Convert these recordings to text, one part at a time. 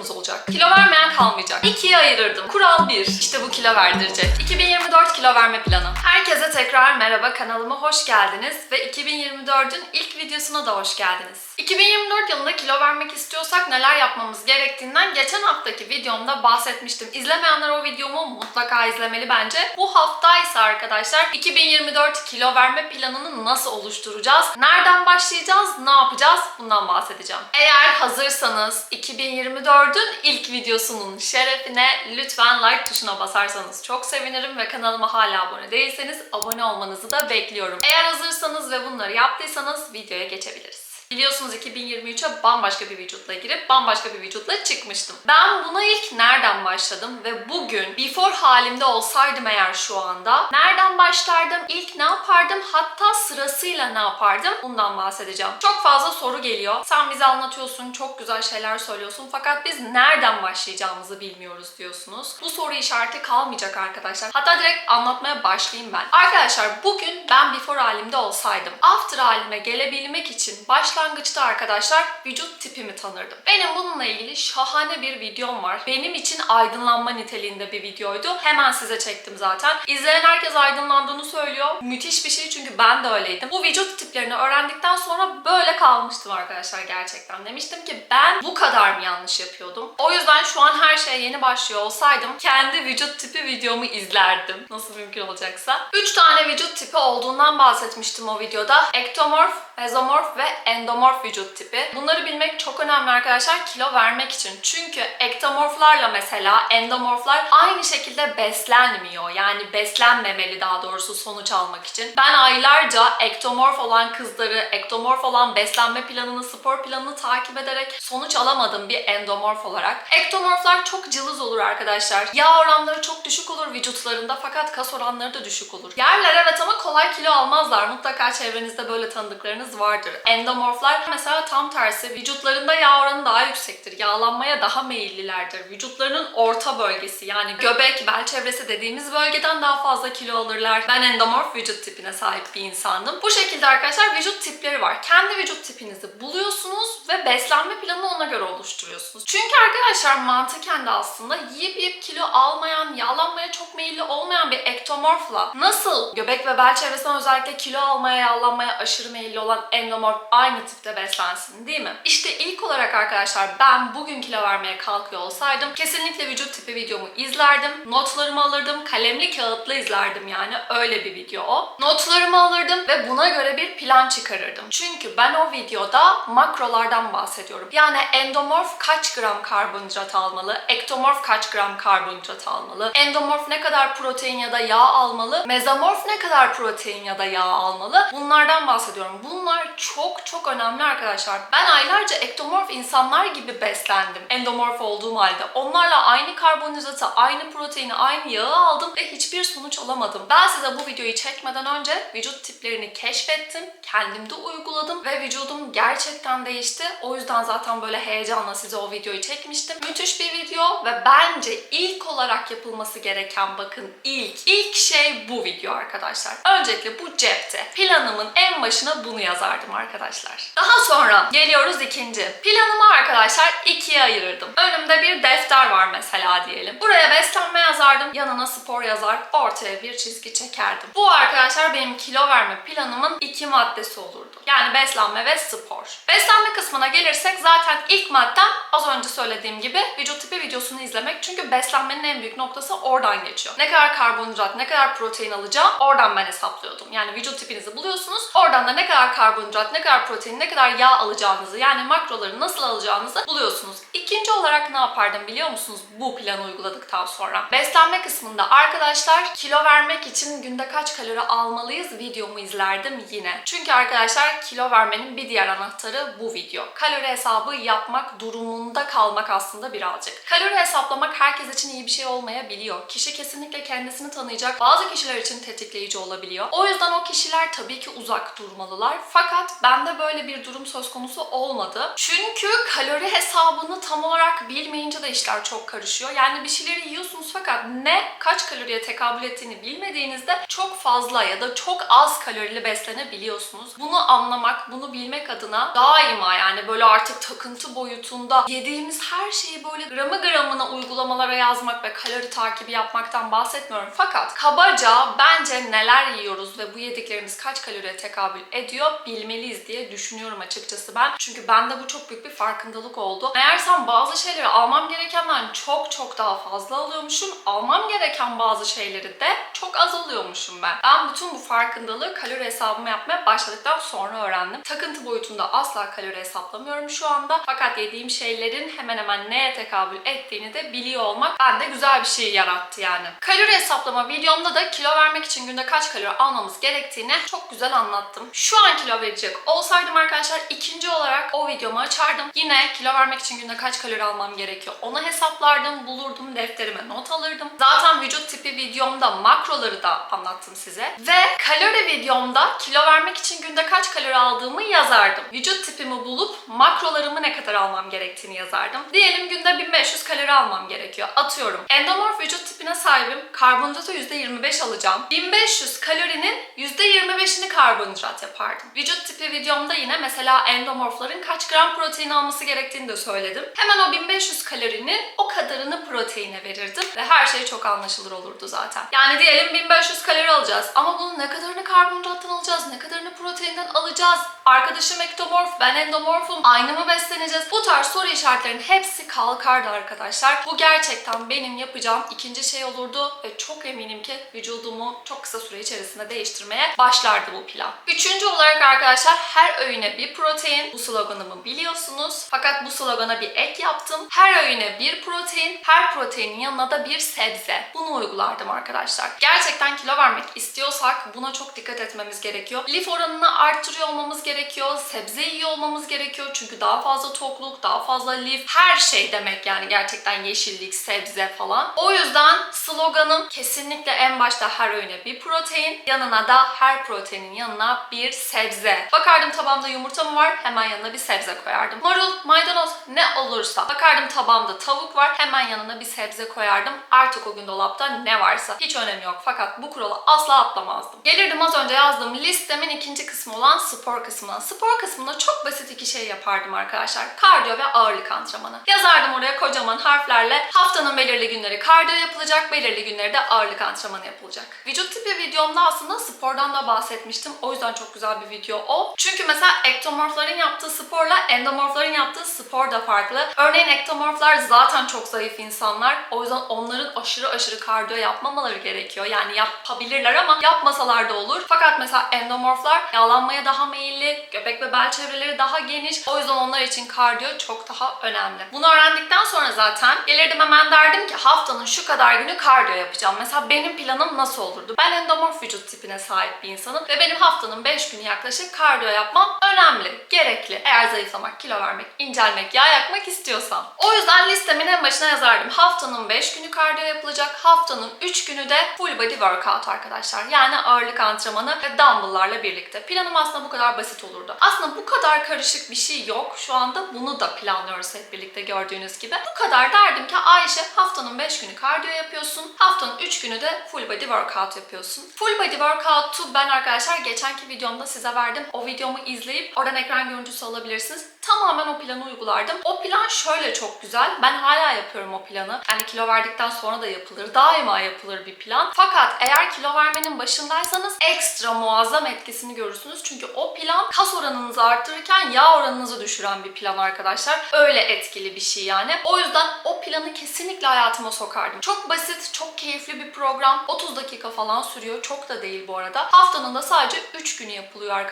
videomuz olacak. Kilo vermeyen kalmayacak. İkiye ayırırdım. Kural 1. İşte bu kilo verdirecek. 2024 kilo verme planı. Herkese tekrar merhaba kanalıma hoş geldiniz ve 2024'ün ilk videosuna da hoş geldiniz. 2024 yılında kilo vermek istiyorsak neler yapmamız gerektiğinden geçen haftaki videomda bahsetmiştim. İzlemeyenler o videomu mutlaka izlemeli bence. Bu hafta ise arkadaşlar 2024 kilo verme planını nasıl oluşturacağız? Nereden başlayacağız? Ne yapacağız? Bundan bahsedeceğim. Eğer hazırsanız 2024'ün ilk videosunun şerefine lütfen like tuşuna basarsanız çok sevinirim ve kanalıma hala abone değilseniz abone olmanızı da bekliyorum. Eğer hazırsanız ve bunları yaptıysanız videoya geçebiliriz. Biliyorsunuz 2023'e bambaşka bir vücutla girip bambaşka bir vücutla çıkmıştım. Ben buna ilk nereden başladım ve bugün before halimde olsaydım eğer şu anda nereden başlardım, ilk ne yapardım, hatta sırasıyla ne yapardım bundan bahsedeceğim. Çok fazla soru geliyor. Sen bize anlatıyorsun, çok güzel şeyler söylüyorsun fakat biz nereden başlayacağımızı bilmiyoruz diyorsunuz. Bu soru işareti kalmayacak arkadaşlar. Hatta direkt anlatmaya başlayayım ben. Arkadaşlar bugün ben before halimde olsaydım after halime gelebilmek için başlangıçta arkadaşlar vücut tipimi tanırdım. Benim bununla ilgili şahane bir videom var. Benim için aydınlanma niteliğinde bir videoydu. Hemen size çektim zaten. İzleyen herkes aydınlandığını söylüyor. Müthiş bir şey çünkü ben de öyleydim. Bu vücut tiplerini öğrendikten sonra böyle kalmıştım arkadaşlar gerçekten. Demiştim ki ben bu kadar mı yanlış yapıyordum? O yüzden şu an her şeye yeni başlıyor olsaydım kendi vücut tipi videomu izlerdim. Nasıl mümkün olacaksa. 3 tane vücut tipi olduğundan bahsetmiştim o videoda. Ektomorf, mezomorf ve endomorf vücut tipi. Bunları bilmek çok önemli arkadaşlar kilo vermek için. Çünkü ektomorflarla mesela endomorflar aynı şekilde beslenmiyor. Yani beslenmemeli daha doğrusu sonuç almak için. Ben aylarca ektomorf olan kızları, ektomorf olan beslenme planını, spor planını takip ederek sonuç alamadım bir endomorf olarak. Ektomorflar çok cılız olur arkadaşlar. Yağ oranları çok düşük olur vücutlarında fakat kas oranları da düşük olur. Yerler evet ama kolay kilo almazlar. Mutlaka çevrenizde böyle tanıdıklarınız vardır. Endomorflar mesela tam tersi vücutlarında yağ oranı daha yüksektir. Yağlanmaya daha meyillilerdir. Vücutlarının orta bölgesi yani göbek, bel çevresi dediğimiz bölgeden daha fazla kilo alırlar. Ben endomorf vücut tipine sahip bir insandım. Bu şekilde arkadaşlar vücut tipleri var. Kendi vücut tipinizi buluyorsunuz ve beslenme planını ona göre oluşturuyorsunuz. Çünkü arkadaşlar mantıken de aslında yiyip yiyip kilo almayan, yağlanmaya çok meyilli olmayan bir ektomorfla nasıl göbek ve bel çevresinden özellikle kilo almaya, yağlanmaya aşırı meyilli olan endomorf aynı tipte beslensin değil mi? İşte ilk olarak arkadaşlar ben bugün kilo vermeye kalkıyor olsaydım kesinlikle vücut tipi videomu izlerdim. Notlarımı alırdım. Kalemli kağıtlı izlerdim yani. Öyle bir video o. Notlarımı alırdım ve buna göre bir plan çıkarırdım. Çünkü ben o videoda makrolardan bahsediyorum. Yani endomorf kaç gram karbonhidrat almalı? Ektomorf kaç gram karbonhidrat almalı? Endomorf ne kadar protein ya da yağ almalı? Mezomorf ne kadar protein ya da yağ almalı? Bunlardan bahsediyorum. Bunlar çok çok önemli arkadaşlar. Ben aylarca ektomorf insanlar gibi beslendim. Endomorf olduğum halde. Onlarla aynı karbonhidratı, aynı proteini, aynı yağı aldım ve hiçbir sonuç alamadım. Ben size bu videoyu çekmeden önce vücut tiplerini keşfettim. Kendimde uyguladım ve vücudum gerçekten değişti. O yüzden zaten böyle heyecanla size o videoyu çekmiştim. Müthiş bir video ve bence ilk olarak yapılması gereken bakın ilk, ilk şey bu video arkadaşlar. Öncelikle bu cepte. Planımın en başına bunu yazardım arkadaşlar. Daha sonra geliyoruz ikinci. Planımı arkadaşlar ikiye ayırırdım. Önümde bir defter var mesela diyelim. Buraya beslenme yazardım. Yanına spor yazar. Ortaya bir çizgi çekerdim. Bu arkadaşlar benim kilo verme planımın iki maddesi olurdu. Yani beslenme ve spor. Beslenme kısmına gelirsek zaten ilk maddem az önce söylediğim gibi vücut tipi videosunu izlemek. Çünkü beslenmenin en büyük noktası oradan geçiyor. Ne kadar karbonhidrat, ne kadar protein alacağım oradan ben hesaplıyordum. Yani vücut tipinizi buluyorsunuz. Oradan da ne kadar karbonhidrat, ne kadar protein, ne kadar yağ alacağınızı yani makroları nasıl alacağınızı buluyorsunuz. İkinci olarak ne yapardım biliyor musunuz bu planı uyguladıktan sonra? Beslenme kısmında arkadaşlar kilo vermek için günde kaç kalori almalıyız videomu izlerdim yine. Çünkü arkadaşlar kilo vermenin bir diğer anahtarı bu video. Kalori hesabı yapmak durumunda kalmak aslında birazcık. Kalori hesaplamak herkes için iyi bir şey olmayabiliyor. Kişi kesinlikle kendisini tanıyacak. Bazı kişiler için tetikleyici olabiliyor. O yüzden o kişiler tabii ki uzak durmalılar. Fakat bende böyle öyle bir durum söz konusu olmadı. Çünkü kalori hesabını tam olarak bilmeyince de işler çok karışıyor. Yani bir şeyleri yiyorsunuz fakat ne kaç kaloriye tekabül ettiğini bilmediğinizde çok fazla ya da çok az kalorili beslenebiliyorsunuz. Bunu anlamak, bunu bilmek adına daima yani böyle artık takıntı boyutunda yediğimiz her şeyi böyle gramı gramına uygulamalara yazmak ve kalori takibi yapmaktan bahsetmiyorum. Fakat kabaca bence neler yiyoruz ve bu yediklerimiz kaç kaloriye tekabül ediyor bilmeliyiz diye düşünüyorum açıkçası ben. Çünkü bende bu çok büyük bir farkındalık oldu. Meğersem bazı şeyleri almam gerekenden çok çok daha fazla alıyormuşum. Almam gereken bazı şeyleri de çok az alıyormuşum ben. Ben bütün bu farkındalığı kalori hesabımı yapmaya başladıktan sonra öğrendim. Takıntı boyutunda asla kalori hesaplamıyorum şu anda. Fakat yediğim şeylerin hemen hemen neye tekabül ettiğini de biliyor olmak bende güzel bir şey yarattı yani. Kalori hesaplama videomda da kilo vermek için günde kaç kalori almamız gerektiğini çok güzel anlattım. Şu an kilo verecek olsaydım arkadaşlar ikinci olarak o videomu açardım. Yine kilo vermek için günde kaç kalori almam gerekiyor onu hesaplardım, bulurdum, defterime not alırdım. Zaten vücut tipi videomda makroları da anlattım size. Ve kalori videomda kilo vermek için günde kaç kalori aldığımı yazardım. Vücut tipimi bulup makrolarımı ne kadar almam gerektiğini yazardım. Diyelim günde 1500 kalori almam gerekiyor. Atıyorum. Endomorf vücut tipine sahibim. Karbonhidratı %25 alacağım. 1500 kalorinin %25'ini karbonhidrat yapardım. Vücut tipi videomda yine mesela endomorfların kaç gram protein alması gerektiğini de söyledim. Hemen o 1500 kalorinin o kadarını proteine verirdim ve her şey çok anlaşılır olurdu zaten. Yani diyelim 1500 kalori alacağız ama bunun ne kadarını karbonhidrattan alacağız, ne kadarını proteinden alacağız? Arkadaşım ektomorf, ben endomorfum, aynı mı besleneceğiz? Bu tarz soru işaretlerinin hepsi kalkardı arkadaşlar. Bu gerçekten benim yapacağım ikinci şey olurdu ve çok eminim ki vücudumu çok kısa süre içerisinde değiştirmeye başlardı bu plan. Üçüncü olarak arkadaşlar her öğüne bir protein. Bu sloganımı biliyorsunuz. Fakat bu slogana bir ek yaptım. Her öğüne bir protein, her proteinin yanına da bir sebze. Bunu uygulardım arkadaşlar. Gerçekten kilo vermek istiyorsak buna çok dikkat etmemiz gerekiyor. Lif oranını arttırıyor olmamız gerekiyor. Sebze yiyor olmamız gerekiyor. Çünkü daha fazla tokluk, daha fazla lif, her şey demek yani gerçekten yeşillik, sebze falan. O yüzden sloganım kesinlikle en başta her öğüne bir protein, yanına da her proteinin yanına bir sebze. Bakardım tabağımda yumurta mı var? Hemen yanına bir sebze koyardım. Marul, maydanoz ne olursa. Bakardım tabağımda tavuk var. Hemen yanına bir sebze koyardım. Artık o gün dolapta ne varsa. Hiç önemi yok. Fakat bu kuralı asla atlamazdım. Gelirdim az önce yazdığım listemin ikinci kısmı olan spor kısmına. Spor kısmında çok basit iki şey yapardım arkadaşlar. Kardiyo ve ağırlık antrenmanı. Yazardım oraya kocaman harflerle haftanın belirli günleri kardiyo yapılacak, belirli günleri de ağırlık antrenmanı yapılacak. Vücut tipi videomda aslında spordan da bahsetmiştim. O yüzden çok güzel bir video o. Çünkü mesela ektomorfların yaptığı sporla endomorfların yaptığı spor da farklı. Örneğin ektomorflar zaten çok zayıf insanlar. O yüzden onların aşırı aşırı kardiyo yapmamaları gerekiyor. Yani yapabilirler ama yapmasalar da olur. Fakat mesela endomorflar yağlanmaya daha meyilli, göbek ve bel çevreleri daha geniş. O yüzden onlar için kardiyo çok daha önemli. Bunu öğrendikten sonra zaten gelirdim hemen derdim ki haftanın şu kadar günü kardiyo yapacağım. Mesela benim planım nasıl olurdu? Ben endomorf vücut tipine sahip bir insanım ve benim haftanın 5 günü yaklaşık kardiyo yapmam önemli, gerekli. Eğer zayıflamak, kilo vermek, incelmek, yağ yakmak istiyorsam. O yüzden listemin en başına yazardım. Haftanın 5 günü kardiyo yapılacak. Haftanın 3 günü de full body workout arkadaşlar. Yani ağırlık antrenmanı ve dumbbell'larla birlikte. Planım aslında bu kadar basit olurdu. Aslında bu kadar karışık bir şey yok. Şu anda bunu da planlıyoruz hep birlikte gördüğünüz gibi. Bu kadar derdim ki Ayşe haftanın 5 günü kardiyo yapıyorsun. Haftanın 3 günü de full body workout yapıyorsun. Full body workout'u ben arkadaşlar geçenki videomda size verdim. O videomu izleyip oradan ekran görüntüsü alabilirsiniz. Tamamen o planı uygulardım. O plan şöyle çok güzel. Ben hala yapıyorum o planı. Yani kilo verdikten sonra da yapılır. Daima yapılır bir plan. Fakat eğer kilo vermenin başındaysanız ekstra muazzam etkisini görürsünüz. Çünkü o plan kas oranınızı arttırırken yağ oranınızı düşüren bir plan arkadaşlar. Öyle etkili bir şey yani. O yüzden o planı kesinlikle hayatıma sokardım. Çok basit, çok keyifli bir program. 30 dakika falan sürüyor. Çok da değil bu arada. Haftanın da sadece 3 günü yapılıyor arkadaşlar.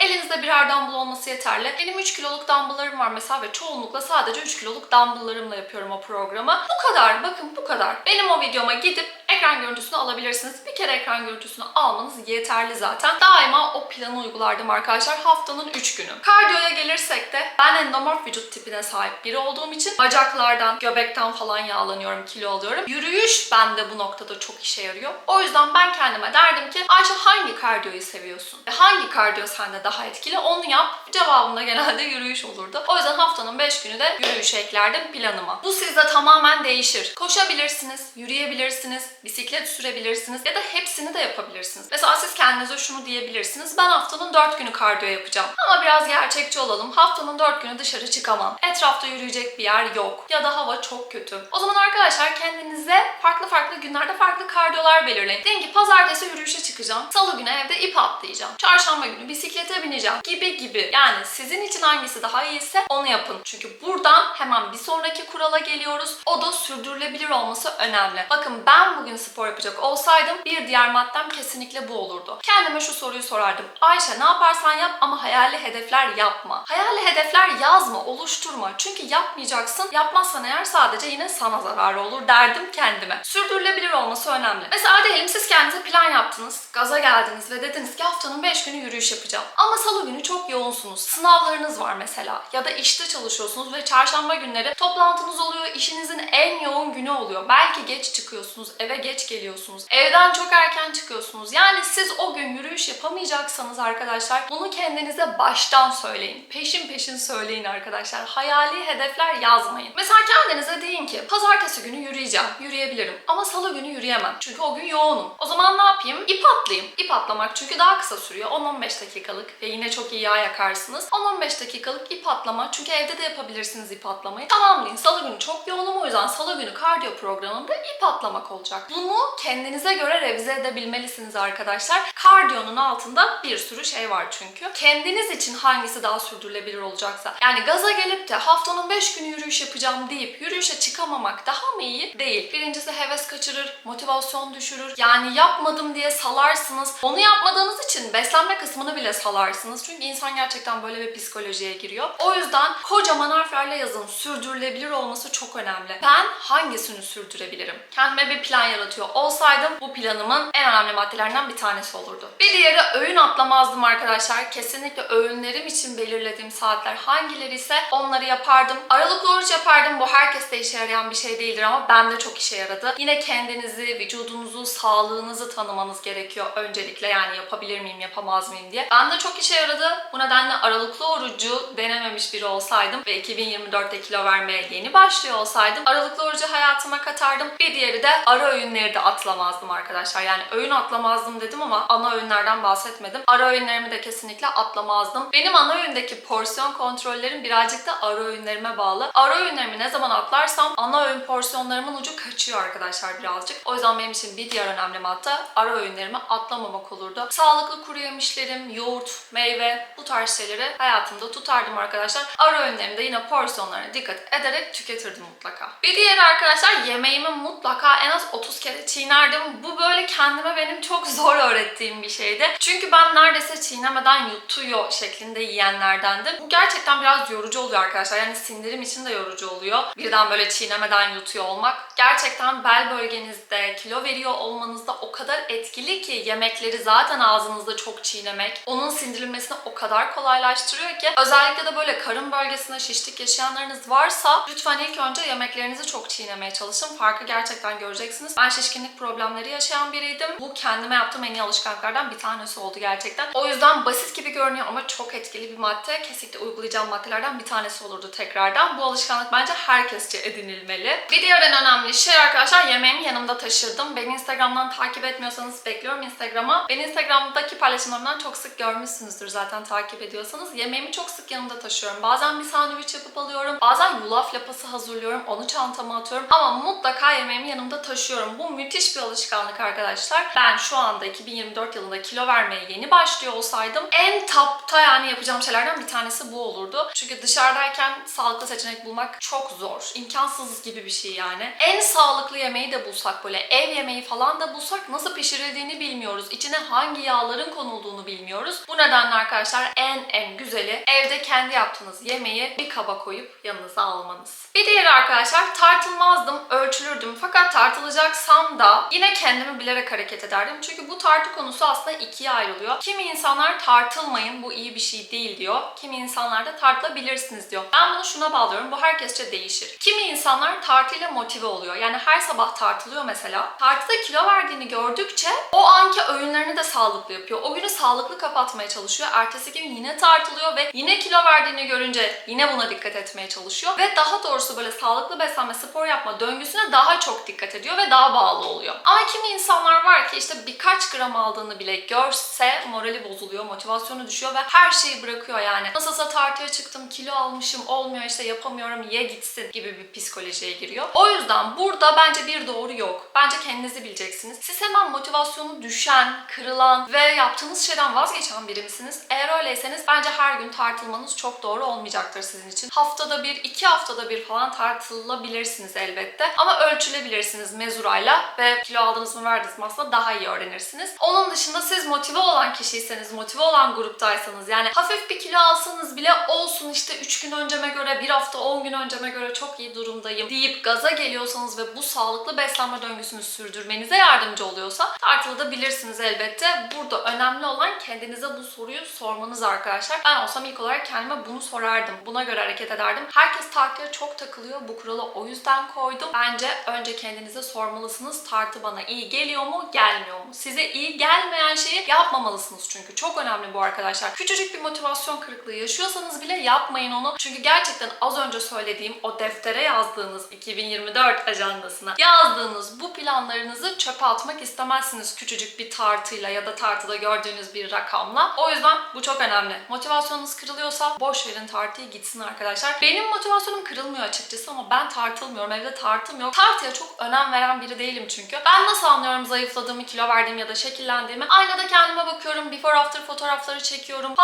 Elinizde birer dumbbell olması yeterli. Benim 3 kiloluk dumbbelllarım var mesela ve çoğunlukla sadece 3 kiloluk dumbbelllarımla yapıyorum o programı. Bu kadar. Bakın bu kadar. Benim o videoma gidip ekran görüntüsünü alabilirsiniz. Bir kere ekran görüntüsünü almanız yeterli zaten. Daima o planı uygulardım arkadaşlar haftanın 3 günü. Kardiyoya gelirsek de ben endomorf vücut tipine sahip biri olduğum için bacaklardan, göbekten falan yağlanıyorum, kilo alıyorum. Yürüyüş bende bu noktada çok işe yarıyor. O yüzden ben kendime derdim ki Ayşe hangi kardiyoyu seviyorsun? Ve hangi kardiyo sende daha etkili? Onu yap. Cevabım da genelde yürüyüş olurdu. O yüzden haftanın 5 günü de yürüyüşe eklerdim planıma. Bu sizde tamamen değişir. Koşabilirsiniz, yürüyebilirsiniz, bisiklet sürebilirsiniz ya da hepsini de yapabilirsiniz. Mesela siz kendinize şunu diyebilirsiniz. Ben haftanın 4 günü kardiyo yapacağım. Ama biraz gerçekçi olalım. Haftanın 4 günü dışarı çıkamam. Etrafta yürüyecek bir yer yok. Ya da hava çok kötü. O zaman arkadaşlar kendinize farklı farklı günlerde farklı kardiyolar belirleyin. Deyin ki pazartesi yürüyüşe çıkacağım. Salı günü evde ip atlayacağım. Çarşamba günü bisiklete bineceğim. Gibi gibi. Yani sizin için hangisi daha iyiyse onu yapın. Çünkü buradan hemen bir sonraki kurala geliyoruz. O da sürdürülebilir olması önemli. Bakın ben bugün spor yapacak olsaydım bir diğer maddem kesinlikle bu olurdu. Kendime şu soruyu sorardım. Ayşe ne yaparsan yap ama hayali hedefler yapma. Hayali hedefler yazma, oluşturma. Çünkü yapmayacaksın. Yapmazsan eğer sadece yine sana zararı olur derdim kendime. Sürdürülebilir olması önemli. Mesela diyelim siz kendinize plan yaptınız, gaza geldiniz ve dediniz ki haftanın 5 günü yürüyüş yapacağım. Ama salı günü çok yoğunsunuz. Sınavlarınız var mesela. Ya da işte çalışıyorsunuz ve çarşamba günleri toplantınız oluyor. işinizin en yoğun günü oluyor. Belki geç çıkıyorsunuz, eve geç geliyorsunuz. Evden çok erken çıkıyorsunuz. Yani siz o gün yürüyüş yapamayacaksanız arkadaşlar bunu kendinize baştan söyleyin. Peşin peşin söyleyin arkadaşlar. Hayali hedefler yazmayın. Mesela kendinize deyin ki pazartesi günü yürüyeceğim. Yürüyebilirim. Ama salı günü yürüyemem. Çünkü o gün yoğunum. O zaman ne yapayım? İp atlayayım. İp atlamak çünkü daha kısa sürüyor. 10-15 dakikalık ve yine çok iyi yağ yakarsınız. 10-15 dakikalık ip atlama. Çünkü evde de yapabilirsiniz ip atlamayı. Tamamlayın. Salı günü çok yoğunum o yüzden salı günü kardiyo programımda ip atlamak olacak. Bunu kendinize göre revize edebilmelisiniz arkadaşlar. Kardiyonun altında bir sürü şey var çünkü. Kendiniz için hangisi daha sürdürülebilir olacaksa. Yani gaza gelip de haftanın 5 günü yürüyüş yapacağım deyip yürüyüşe çıkamamak daha mı iyi? Değil. Birincisi heves kaçırır, motivasyon düşürür. Yani yapmadım diye salarsınız. Onu yapmadığınız için beslenme kısmını bile salarsınız. Çünkü insan gerçekten böyle bir psikolojiye giriyor. O yüzden kocaman harflerle yazın. Sürdürülebilir olması çok önemli. Ben hangisini sürdürebilirim? Kendime bir plan yaratıyor olsaydım bu planımın en önemli maddelerinden bir tanesi olurdu. Bir diğeri öğün atlamazdım arkadaşlar. Kesinlikle öğünlerim için belirlediğim saatler hangileri ise onları yapardım. Aralıklı oruç yapardım. Bu herkeste işe yarayan bir şey değildir ama bende çok işe yaradı. Yine kendinizi, vücudunuzu, sağlığınızı tanımanız gerekiyor öncelikle. Yani yapabilir miyim, yapamaz mıyım diye. Bende çok işe yaradı. Bu nedenle aralıklı orucu denememiş biri olsaydım ve 2024'te kilo vermeye yeni başlıyor olsaydım aralıklı orucu hayatıma katardım. Bir diğeri de ara öğünleri de atlamazdım arkadaşlar. Yani öğün atlamazdım dedim ama ana öğünlerden bahsetmedim. Ara öğünlerimi de kesinlikle atlamazdım. Benim ana öğündeki porsiyon kontrollerim birazcık da ara öğünlerime bağlı. Ara öğünlerimi ne zaman atlarsam ana öğün porsiyonlarımın ucu kaçıyor arkadaşlar birazcık. O yüzden benim için bir diğer önemli madde ara öğünlerimi atlamamak olurdu. Sağlıklı kuru yemişlerim, yoğurt, meyve bu tarz şeyleri hayatımda tutardım arkadaşlar. Ara öğünlerimde yine porsiyonlarına dikkat ederek tüketirdim mutlaka. Bir diğeri arkadaşlar yemeğimi mutlaka en az 30 kere çiğnerdim. Bu böyle kendime benim çok zor öğrettiğim bir şeydi. Çünkü ben neredeyse çiğnemeden yutuyor şeklinde yiyenlerdendim. Bu gerçekten biraz yorucu oluyor arkadaşlar. Yani sindirim için de yorucu oluyor. Birden böyle çiğnemeden yutuyor olmak. Gerçekten bel bölgenizde kilo veriyor olmanızda o kadar etkili ki yemekleri zaten ağzınızda çok çiğnemek. Onun sindirilmesini o kadar kolaylaştırıyor ki özellikle de böyle karın bölgesinde şişlik yaşayanlarınız varsa lütfen ilk önce yemeklerinizi çok çiğnemeye çalışın. Farkı gerçekten göreceksiniz. Ben şişkinlik problemleri yaşayan biriydim. Bu kendime yaptığım en iyi alışkanlıklardan bir tanesi oldu gerçekten. O yüzden basit gibi görünüyor ama çok etkili bir madde. Kesinlikle uygulayacağım maddelerden bir tanesi olurdu tekrardan. Bu alışkanlık bence herkesçe edinilmeli. Bir diğer en önemli şey arkadaşlar yemeğimi yanımda taşırdım. Beni Instagram'dan takip etmiyorsanız bekliyorum Instagram'a. Beni Instagram'daki paylaşımlarımdan çok sık görmüşsünüzdür zaten takip ediyorsanız. Yemeğimi çok sık yanımda taşıyorum. Bazen bir sandviç yapıp alıyorum. Bazen yulaf lapası hazırlıyorum. Onu çantama atıyorum. Ama mutlaka yemeğimi yanımda taşıyorum. Bu müthiş bir alışkanlık arkadaşlar. Ben şu anda 2024 yılında kilo vermeye yeni başlıyor olsaydım en tapta yani yapacağım şeylerden bir tanesi bu olurdu. Çünkü dışarıdayken sağlıklı seçenek bulmak çok zor. İmkansız gibi bir şey yani. En sağlıklı yemeği de bulsak böyle ev yemeği falan da bulsak nasıl pişirildiğini bilmiyoruz. İçine hangi yağların konulduğunu bilmiyoruz. Bu nedenle arkadaşlar en en güzeli evde kendi yaptığınız yemeği bir kaba koyup yanınıza almanız. Bir diğeri arkadaşlar tartılmazdım, ölçülürdüm. Fakat tartılacaksam da yine kendimi bilerek hareket ederdim. Çünkü bu tartı konusu aslında ikiye ayrılıyor. Kimi insanlar tartılmayın bu iyi bir şey değil diyor. Kimi insanlar da tartılabilirsiniz diyor. Ben bunu şuna bağlıyorum. Bu herkesçe değişir. Kimi insanlar tartıyla motive oluyor. Yani her sabah tartılıyor mesela. Tartıda kilo verdiğini gördükçe o anki öğünlerini de sağlıklı yapıyor. O günü sağlıklı kapatmaya çalışıyor. Ertesi gün yine tartılıyor ve yine kilo verdiğini görünce yine buna dikkat etmeye çalışıyor. Ve daha doğrusu böyle sağlıklı beslenme, spor yapma döngüsüne daha çok dikkat ediyor ve daha bağlı oluyor. Ama kimi insanlar var ki işte birkaç gram aldığını bile görse morali bozuluyor, motivasyonu düşüyor ve her şeyi bırakıyor yani. Nasılsa tartıya çıktım, kilo almışım, olmuyor işte yapamıyorum, ye gitsin gibi bir psikolojiye giriyor. O yüzden burada bence bir doğru yok. Bence kendinizi bileceksiniz. Siz hemen motivasyonu düşen, kırılan ve yaptığınız şeyden vazgeçen biri misiniz? Eğer öyleyseniz bence her gün tartılmanız çok doğru olmayacaktır sizin için. Haftada bir, iki haftada bir falan tartılabilirsiniz elbette. Ama ölçülebilirsiniz mezurayla ve kilo aldınız mı verdiniz mi aslında daha iyi öğrenirsiniz. Onun dışında siz motive olan kişiyseniz, motive olan gruptaysanız yani hafif bir kilo alsanız bile olsun işte 3 gün önceme göre, bir hafta 10 gün önceme göre çok iyi durumdayım deyip gaza geliyorsanız ve bu sağlıklı beslenme döngüsünü sürdürmenize yardımcı oluyorsa tartılabilirsiniz elbette. Burada önemli olan kendinize bu soruyu sormanız arkadaşlar. Ben olsam ilk olarak kendime bunu sorardım. Buna göre hareket ederdim. Herkes tartıya çok takılıyor. Bu kuralı o yüzden koydum. Bence önce kendinize sormalısınız. Tartı bana iyi geliyor mu, gelmiyor mu? Size iyi gelmeyen şeyi yapmamalısınız çünkü. Çok önemli bu arkadaşlar. Küçücük bir motivasyon kırıklığı yaşıyorsanız bile yapmayın onu. Çünkü gerçekten az önce söylediğim o deftere yazdığınız 2024 ajandasına yazdığınız bu planlarınızı çöpe atmak istemezsiniz küçücük bir tartıyla ya da tartıda gördüğünüz bir rakamla. O yüzden bu çok önemli. Motivasyonunuz kırılıyorsa boş verin tartıyı gitsin arkadaşlar. Benim motivasyonum kırılmıyor açıkçası ama ben tartılmıyorum. Evde tartım yok. Tartıya çok önem veren biri değilim çünkü. Ben nasıl anlıyorum zayıfladığımı, kilo verdiğimi ya da şekillendiğimi? Aynada kendime bakıyorum. Before after fotoğrafları çekiyorum.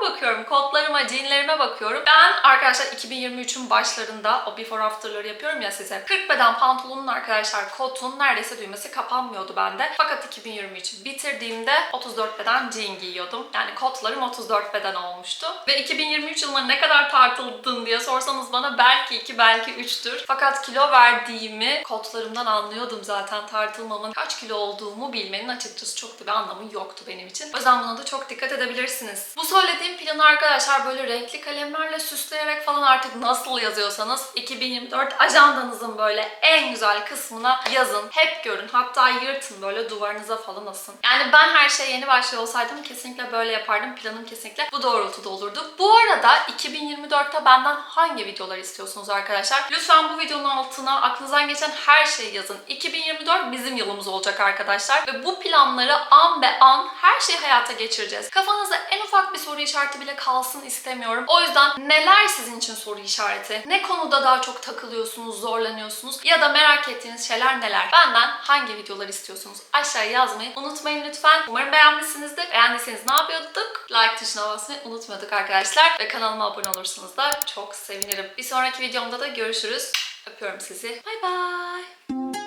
Pantolonlarıma bakıyorum. Kotlarıma, jeanlerime bakıyorum. Ben arkadaşlar 2023'ün başlarında o before after'ları yapıyorum ya size. 40 beden pantolonun arkadaşlar kotun neredeyse düğmesi kapanmıyordu bende. Fakat 2023'ü bitirdiğimde 34 beden jean giyiyordum. Yani kotlarım 34 beden olmuştu. Ve 2023 yılında ne kadar tartıldın diye sorsanız bana belki 2 belki 3'tür. Fakat kilo verdiğimi kotlarımdan anlıyordum zaten tartılmamın. Kaç kilo olduğumu bilmenin açıkçası çok da bir anlamı yoktu benim için. O yüzden buna da çok dikkat edebilirsiniz. Bu söylediğim planı arkadaşlar böyle renkli kalemlerle süsleyerek falan artık nasıl yazıyorsanız 2024 ajandanızın böyle en güzel kısmına yazın. Hep görün. Hatta yırtın böyle duvarınıza falan asın. Yani ben her şeye yeni başlıyor olsaydım kesinlikle böyle yapardım. Planım kesinlikle bu doğrultuda olurdu. Bu arada 2024'te benden hangi videolar istiyorsunuz arkadaşlar? Lütfen bu videonun altına aklınızdan geçen her şeyi yazın. 2024 bizim yılımız olacak arkadaşlar ve bu planları an be an her şeyi hayata geçireceğiz. Kafanızda en ufak bir soru işareti bile kalsın istemiyorum. O yüzden neler sizin için soru işareti? Ne konuda daha çok takılıyorsunuz, zorlanıyorsunuz ya da merak ettiğiniz şeyler neler? Benden hangi videolar istiyorsunuz? Aşağıya yazmayı unutmayın lütfen. Umarım beğenmişsinizdir. Beğendiyseniz ne yapıyorduk? Like tuşuna basmayı unutmuyorduk arkadaşlar. Ve kanalıma abone olursanız da çok sevinirim. Bir sonraki videomda da görüşürüz. Öpüyorum sizi. Bay bay.